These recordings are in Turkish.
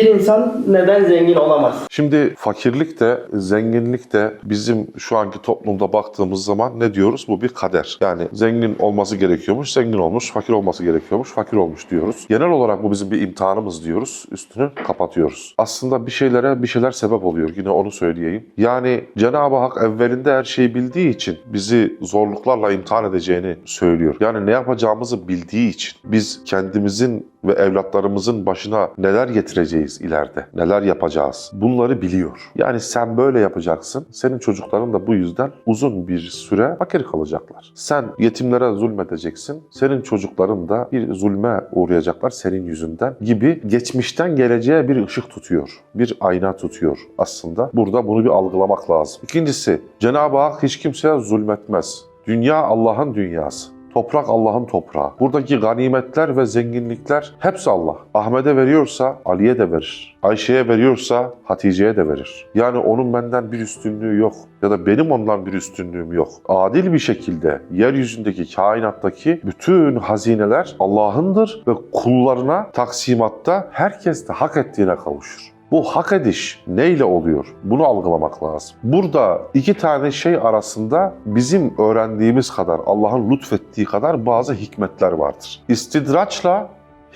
bir insan neden zengin olamaz? Şimdi fakirlik de, zenginlik de bizim şu anki toplumda baktığımız zaman ne diyoruz? Bu bir kader. Yani zengin olması gerekiyormuş, zengin olmuş, fakir olması gerekiyormuş, fakir olmuş diyoruz. Genel olarak bu bizim bir imtihanımız diyoruz, üstünü kapatıyoruz. Aslında bir şeylere bir şeyler sebep oluyor, yine onu söyleyeyim. Yani Cenab-ı Hak evvelinde her şeyi bildiği için bizi zorluklarla imtihan edeceğini söylüyor. Yani ne yapacağımızı bildiği için biz kendimizin ve evlatlarımızın başına neler getireceğiz ileride, neler yapacağız bunları biliyor. Yani sen böyle yapacaksın, senin çocukların da bu yüzden uzun bir süre fakir kalacaklar. Sen yetimlere zulmedeceksin, senin çocukların da bir zulme uğrayacaklar senin yüzünden gibi geçmişten geleceğe bir ışık tutuyor, bir ayna tutuyor aslında. Burada bunu bir algılamak lazım. İkincisi, Cenab-ı Hak hiç kimseye zulmetmez. Dünya Allah'ın dünyası. Toprak Allah'ın toprağı. Buradaki ganimetler ve zenginlikler hepsi Allah. Ahmet'e veriyorsa Ali'ye de verir. Ayşe'ye veriyorsa Hatice'ye de verir. Yani onun benden bir üstünlüğü yok ya da benim ondan bir üstünlüğüm yok. Adil bir şekilde yeryüzündeki kainattaki bütün hazineler Allah'ındır ve kullarına taksimatta herkes de hak ettiğine kavuşur. Bu hak ediş neyle oluyor? Bunu algılamak lazım. Burada iki tane şey arasında bizim öğrendiğimiz kadar, Allah'ın lütfettiği kadar bazı hikmetler vardır. İstidraçla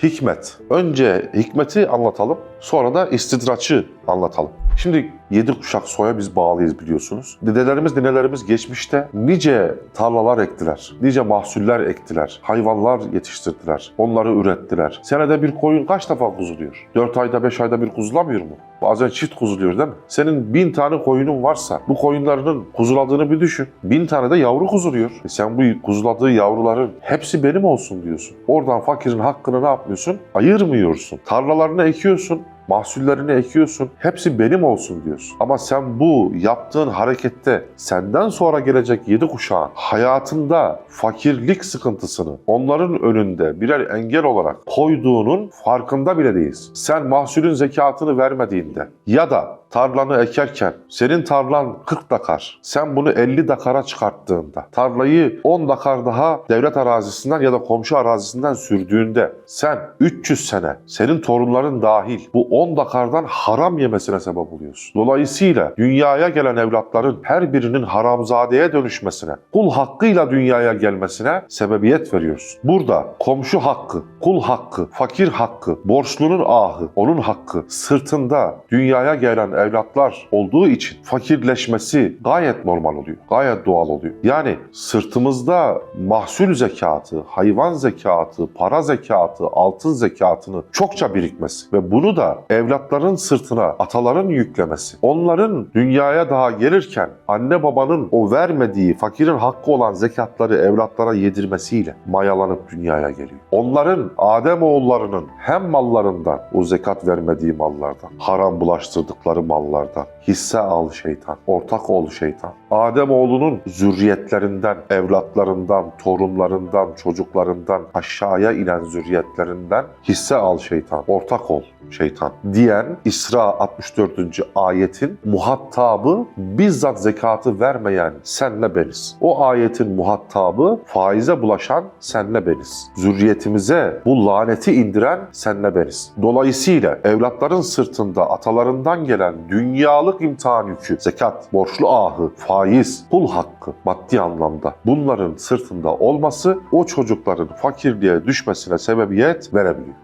hikmet. Önce hikmeti anlatalım, sonra da istidraçı anlatalım. Şimdi yedi kuşak soya biz bağlıyız biliyorsunuz. Dedelerimiz, ninelerimiz geçmişte nice tarlalar ektiler, nice mahsuller ektiler, hayvanlar yetiştirdiler, onları ürettiler. Senede bir koyun kaç defa kuzuluyor? Dört ayda, beş ayda bir kuzulamıyor mu? Bazen çift kuzuluyor değil mi? Senin bin tane koyunun varsa bu koyunlarının kuzuladığını bir düşün. Bin tane de yavru kuzuluyor. E sen bu kuzuladığı yavruların hepsi benim olsun diyorsun. Oradan fakirin hakkını ne yapmıyorsun? Ayırmıyorsun. Tarlalarını ekiyorsun, mahsullerini ekiyorsun. Hepsi benim olsun diyorsun. Ama sen bu yaptığın harekette senden sonra gelecek yedi kuşağın hayatında fakirlik sıkıntısını onların önünde birer engel olarak koyduğunun farkında bile değilsin. Sen mahsulün zekatını vermediğinde ya da tarlanı ekerken senin tarlan 40 dakar, sen bunu 50 dakara çıkarttığında, tarlayı 10 dakar daha devlet arazisinden ya da komşu arazisinden sürdüğünde sen 300 sene, senin torunların dahil bu 10 dakardan haram yemesine sebep oluyorsun. Dolayısıyla dünyaya gelen evlatların her birinin haramzadeye dönüşmesine, kul hakkıyla dünyaya gelmesine sebebiyet veriyorsun. Burada komşu hakkı, kul hakkı, fakir hakkı, borçlunun ahı, onun hakkı sırtında dünyaya gelen evlatlar olduğu için fakirleşmesi gayet normal oluyor. Gayet doğal oluyor. Yani sırtımızda mahsul zekatı, hayvan zekatı, para zekatı, altın zekatını çokça birikmesi ve bunu da evlatların sırtına ataların yüklemesi, onların dünyaya daha gelirken anne babanın o vermediği fakirin hakkı olan zekatları evlatlara yedirmesiyle mayalanıp dünyaya geliyor. Onların Adem oğullarının hem mallarından o zekat vermediği mallardan, haram bulaştırdıkları mallardan hisse al şeytan, ortak ol şeytan. Adem oğlunun zürriyetlerinden, evlatlarından, torunlarından, çocuklarından aşağıya inen zürriyetlerinden hisse al şeytan, ortak ol şeytan diyen İsra 64. ayetin muhatabı bizzat zekatı vermeyen senle beniz. O ayetin muhatabı faize bulaşan senle beniz. Zürriyetimize bu laneti indiren senle beniz. Dolayısıyla evlatların sırtında atalarından gelen dünyalık imtihan yükü, zekat, borçlu ahı, faiz, kul hakkı maddi anlamda bunların sırtında olması o çocukların fakirliğe düşmesine sebebiyet verebiliyor.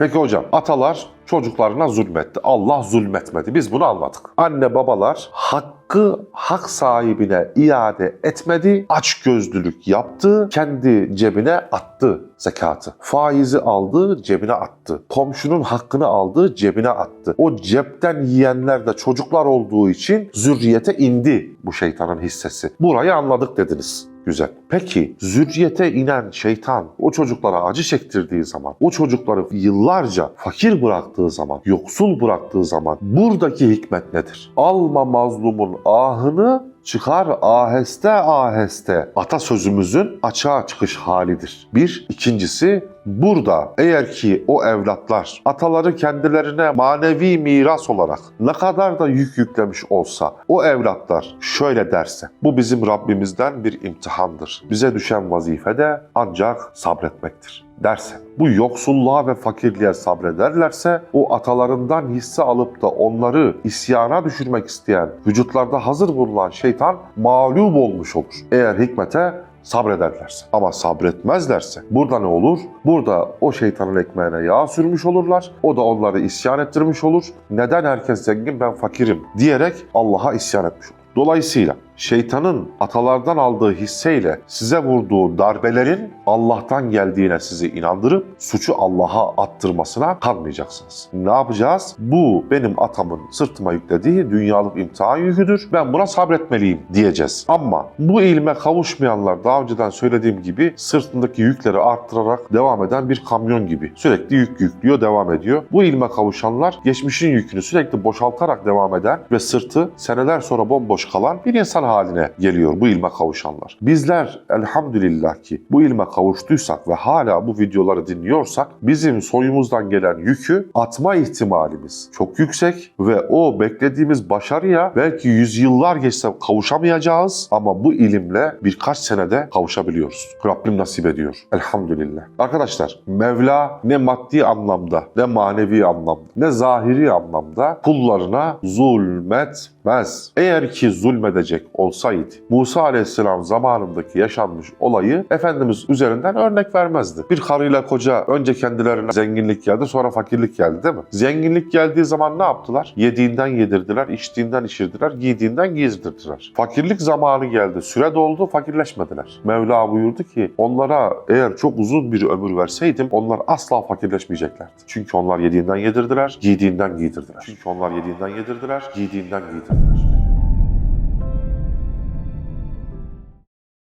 Peki hocam atalar çocuklarına zulmetti. Allah zulmetmedi. Biz bunu anladık. Anne babalar hakkı hak sahibine iade etmedi. Açgözlülük yaptı. Kendi cebine attı zekatı. Faizi aldı, cebine attı. Komşunun hakkını aldı, cebine attı. O cepten yiyenler de çocuklar olduğu için zürriyete indi bu şeytanın hissesi. Burayı anladık dediniz. Güzel. Peki zürriyete inen şeytan o çocuklara acı çektirdiği zaman, o çocukları yıllarca fakir bıraktığı zaman, yoksul bıraktığı zaman buradaki hikmet nedir? Alma mazlumun ahını çıkar aheste aheste atasözümüzün açığa çıkış halidir. Bir. ikincisi burada eğer ki o evlatlar ataları kendilerine manevi miras olarak ne kadar da yük yüklemiş olsa o evlatlar şöyle derse bu bizim Rabbimizden bir imtihandır. Bize düşen vazife de ancak sabretmektir derse, bu yoksulluğa ve fakirliğe sabrederlerse o atalarından hisse alıp da onları isyana düşürmek isteyen vücutlarda hazır bulunan şeytan mağlup olmuş olur. Eğer hikmete sabrederlerse. Ama sabretmezlerse burada ne olur? Burada o şeytanın ekmeğine yağ sürmüş olurlar. O da onları isyan ettirmiş olur. Neden herkes zengin ben fakirim diyerek Allah'a isyan etmiş olur. Dolayısıyla şeytanın atalardan aldığı hisseyle size vurduğu darbelerin Allah'tan geldiğine sizi inandırıp suçu Allah'a attırmasına kalmayacaksınız. Ne yapacağız? Bu benim atamın sırtıma yüklediği dünyalık imtihan yüküdür. Ben buna sabretmeliyim diyeceğiz. Ama bu ilme kavuşmayanlar daha önceden söylediğim gibi sırtındaki yükleri arttırarak devam eden bir kamyon gibi. Sürekli yük yüklüyor, devam ediyor. Bu ilme kavuşanlar geçmişin yükünü sürekli boşaltarak devam eden ve sırtı seneler sonra bomboş kalan bir insan haline geliyor bu ilme kavuşanlar. Bizler elhamdülillah ki bu ilme kavuştuysak ve hala bu videoları dinliyorsak bizim soyumuzdan gelen yükü atma ihtimalimiz çok yüksek ve o beklediğimiz başarıya belki yüzyıllar geçse kavuşamayacağız ama bu ilimle birkaç senede kavuşabiliyoruz. Rabbim nasip ediyor. Elhamdülillah. Arkadaşlar Mevla ne maddi anlamda ne manevi anlamda ne zahiri anlamda kullarına zulmetmez. Eğer ki zulmedecek olsaydı Musa Aleyhisselam zamanındaki yaşanmış olayı Efendimiz üzerinden örnek vermezdi. Bir karıyla koca önce kendilerine zenginlik geldi sonra fakirlik geldi değil mi? Zenginlik geldiği zaman ne yaptılar? Yediğinden yedirdiler, içtiğinden içirdiler, giydiğinden giydirdiler. Fakirlik zamanı geldi, süre doldu, fakirleşmediler. Mevla buyurdu ki onlara eğer çok uzun bir ömür verseydim onlar asla fakirleşmeyeceklerdi. Çünkü onlar yediğinden yedirdiler, giydiğinden giydirdiler. Çünkü onlar yediğinden yedirdiler, giydiğinden giydirdiler.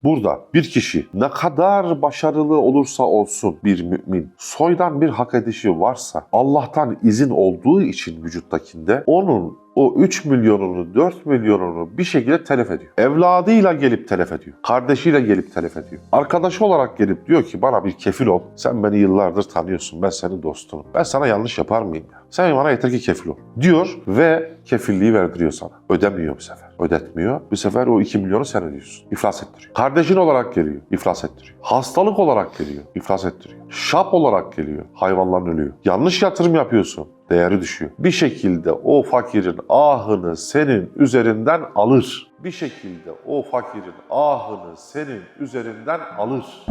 Burada bir kişi ne kadar başarılı olursa olsun bir mümin, soydan bir hak edişi varsa Allah'tan izin olduğu için vücuttakinde onun o 3 milyonunu, 4 milyonunu bir şekilde telef ediyor. Evladıyla gelip telef ediyor. Kardeşiyle gelip telef ediyor. Arkadaşı olarak gelip diyor ki bana bir kefil ol. Sen beni yıllardır tanıyorsun. Ben senin dostunum. Ben sana yanlış yapar mıyım ya? Sen bana yeter ki kefil ol. Diyor ve kefilliği verdiriyor sana. Ödemiyor bu sefer. Ödetmiyor. Bu sefer o 2 milyonu sen ödüyorsun. İflas ettiriyor. Kardeşin olarak geliyor. İflas ettiriyor. Hastalık olarak geliyor. İflas ettiriyor. Şap olarak geliyor. Hayvanların ölüyor. Yanlış yatırım yapıyorsun değeri düşüyor. Bir şekilde o fakirin ahını senin üzerinden alır. Bir şekilde o fakirin ahını senin üzerinden alır.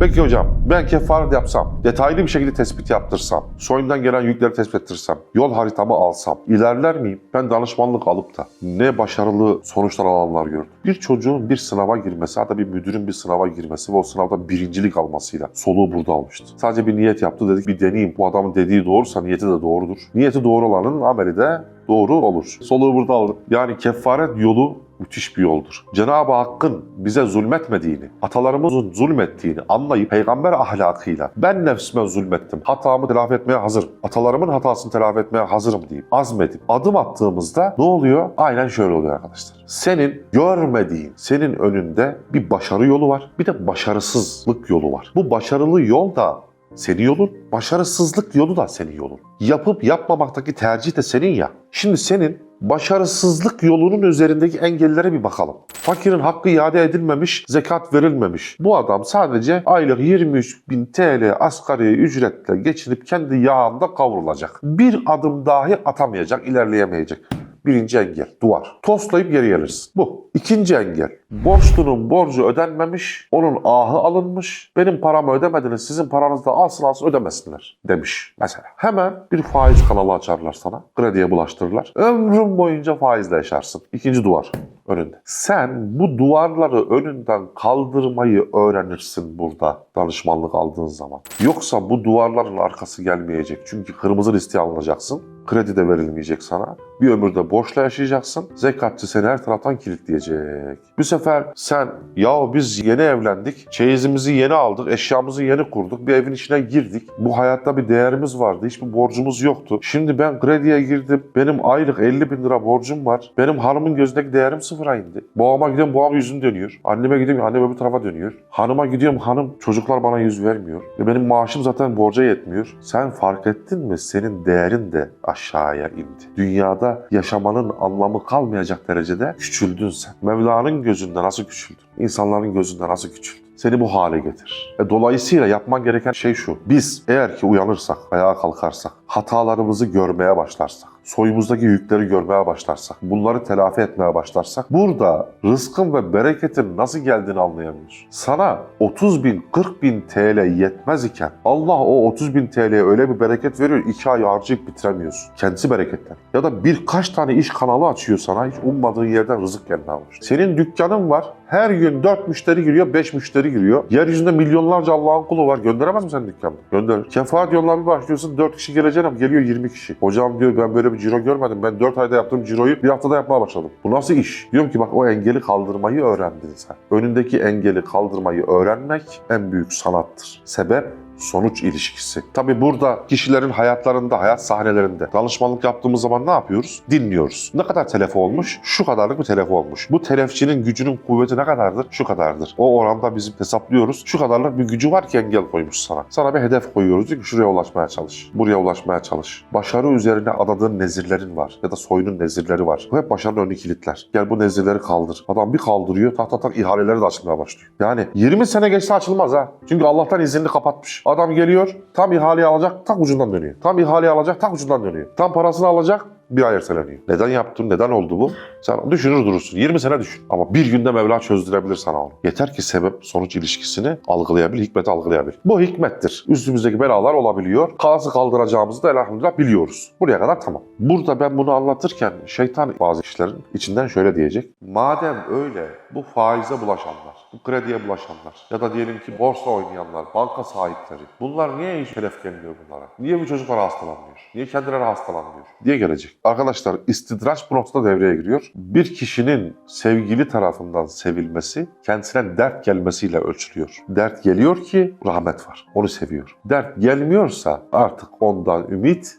Peki hocam ben kefaret yapsam, detaylı bir şekilde tespit yaptırsam, soyundan gelen yükleri tespit ettirsem, yol haritamı alsam ilerler miyim? Ben danışmanlık alıp da ne başarılı sonuçlar alanlar gördüm. Bir çocuğun bir sınava girmesi, hatta bir müdürün bir sınava girmesi ve o sınavda birincilik almasıyla soluğu burada almıştı. Sadece bir niyet yaptı dedik bir deneyeyim. Bu adamın dediği doğruysa niyeti de doğrudur. Niyeti doğru olanın ameli de doğru olur. Soluğu burada aldı. Yani kefaret yolu müthiş bir yoldur. Cenab-ı Hakk'ın bize zulmetmediğini, atalarımızın zulmettiğini anlayıp peygamber ahlakıyla ben nefsime zulmettim, hatamı telafi etmeye hazırım, atalarımın hatasını telafi etmeye hazırım deyip azmedip adım attığımızda ne oluyor? Aynen şöyle oluyor arkadaşlar. Senin görmediğin, senin önünde bir başarı yolu var, bir de başarısızlık yolu var. Bu başarılı yol da senin yolun, başarısızlık yolu da senin yolun. Yapıp yapmamaktaki tercih de senin ya. Şimdi senin başarısızlık yolunun üzerindeki engellere bir bakalım. Fakirin hakkı iade edilmemiş, zekat verilmemiş. Bu adam sadece aylık 23 bin TL asgari ücretle geçinip kendi yağında kavrulacak. Bir adım dahi atamayacak, ilerleyemeyecek. Birinci engel duvar. Toslayıp geri gelirsin. Bu. İkinci engel. Borçlunun borcu ödenmemiş, onun ahı alınmış. Benim paramı ödemediniz, sizin paranızı da alsın alsın ödemesinler demiş mesela. Hemen bir faiz kanalı açarlar sana. Krediye bulaştırırlar. Ömrün boyunca faizle yaşarsın. İkinci duvar önünde. Sen bu duvarları önünden kaldırmayı öğrenirsin burada danışmanlık aldığın zaman. Yoksa bu duvarların arkası gelmeyecek. Çünkü kırmızı listeye alınacaksın. Kredi de verilmeyecek sana. Bir ömürde borçla yaşayacaksın. Zekatçı seni her taraftan kilitleyecek. Bu sefer sen ya biz yeni evlendik, çeyizimizi yeni aldık, eşyamızı yeni kurduk, bir evin içine girdik. Bu hayatta bir değerimiz vardı, hiçbir borcumuz yoktu. Şimdi ben krediye girdim, benim aylık 50 bin lira borcum var. Benim hanımın gözündeki değerim sıfıra indi. Babama gidiyorum, babam yüzünü dönüyor. Anneme gidiyorum, annem öbür tarafa dönüyor. Hanıma gidiyorum, hanım çocuklar bana yüz vermiyor. Ve benim maaşım zaten borca yetmiyor. Sen fark ettin mi senin değerin de aşağıya indi. Dünyada yaşamanın anlamı kalmayacak derecede küçüldün sen. Mevla'nın gözünde nasıl küçüldün? İnsanların gözünde nasıl küçüldün? Seni bu hale getir. E, dolayısıyla yapman gereken şey şu. Biz eğer ki uyanırsak, ayağa kalkarsak, hatalarımızı görmeye başlarsak, soyumuzdaki yükleri görmeye başlarsak, bunları telafi etmeye başlarsak, burada rızkın ve bereketin nasıl geldiğini anlayamıyoruz. Sana 30 bin, 40 bin TL yetmez iken Allah o 30 bin TL'ye öyle bir bereket veriyor, iki ay harcayıp bitiremiyorsun. Kendisi bereketten. Ya da birkaç tane iş kanalı açıyor sana, hiç ummadığın yerden rızık gelmeye başlıyor. Senin dükkanın var, her gün 4 müşteri giriyor, 5 müşteri giriyor. Yeryüzünde milyonlarca Allah'ın kulu var. Gönderemez mi sen dükkanı? Gönder. Kefaat yoluna bir başlıyorsun 4 kişi geleceğine geliyor 20 kişi. Hocam diyor ben böyle bir ciro görmedim. Ben 4 ayda yaptığım ciroyu bir haftada yapmaya başladım. Bu nasıl iş? Diyorum ki bak o engeli kaldırmayı öğrendin sen. Önündeki engeli kaldırmayı öğrenmek en büyük sanattır. Sebep sonuç ilişkisi. Tabi burada kişilerin hayatlarında, hayat sahnelerinde danışmanlık yaptığımız zaman ne yapıyoruz? Dinliyoruz. Ne kadar telef olmuş? Şu kadarlık bir telef olmuş. Bu telefçinin gücünün kuvveti ne kadardır? Şu kadardır. O oranda bizim hesaplıyoruz. Şu kadarlık bir gücü var ki engel koymuş sana. Sana bir hedef koyuyoruz. Diyor ki şuraya ulaşmaya çalış. Buraya ulaşmaya çalış. Başarı üzerine adadığın nezirlerin var. Ya da soyunun nezirleri var. Bu hep başarının önü kilitler. Gel bu nezirleri kaldır. Adam bir kaldırıyor. Tak tak tak ihaleleri de açılmaya başlıyor. Yani 20 sene geçse açılmaz ha. Çünkü Allah'tan izinli kapatmış. Adam geliyor, tam ihaleyi alacak, tak ucundan dönüyor. Tam ihaleyi alacak, tak ucundan dönüyor. Tam parasını alacak, bir ay erteleniyor. Neden yaptın, neden oldu bu? Sen düşünür durursun. 20 sene düşün. Ama bir günde Mevla çözdürebilir sana onu. Yeter ki sebep-sonuç ilişkisini algılayabil, hikmeti algılayabil. Bu hikmettir. Üstümüzdeki belalar olabiliyor. Kalası kaldıracağımızı da elhamdülillah biliyoruz. Buraya kadar tamam. Burada ben bunu anlatırken şeytan bazı işlerin içinden şöyle diyecek. Madem öyle bu faize bulaşanlar, bu krediye bulaşanlar ya da diyelim ki borsa oynayanlar, banka sahipleri bunlar niye hiç hedef gelmiyor bunlara? Niye bu çocuklar hastalanmıyor? Niye kendileri hastalanmıyor? diye gelecek. Arkadaşlar istidraç bu noktada devreye giriyor. Bir kişinin sevgili tarafından sevilmesi kendisine dert gelmesiyle ölçülüyor. Dert geliyor ki rahmet var. Onu seviyor. Dert gelmiyorsa artık ondan ümit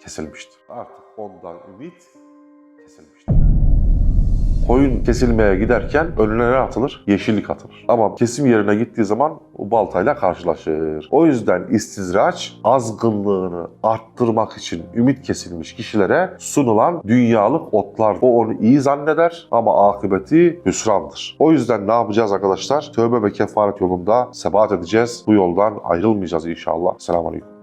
kesilmiştir. Artık ondan ümit. Koyun kesilmeye giderken önüne ne atılır? Yeşillik atılır. Ama kesim yerine gittiği zaman o baltayla karşılaşır. O yüzden istizraç azgınlığını arttırmak için ümit kesilmiş kişilere sunulan dünyalık otlar. O onu iyi zanneder ama akıbeti hüsrandır. O yüzden ne yapacağız arkadaşlar? Tövbe ve kefaret yolunda sebat edeceğiz. Bu yoldan ayrılmayacağız inşallah. Selamun Aleyküm.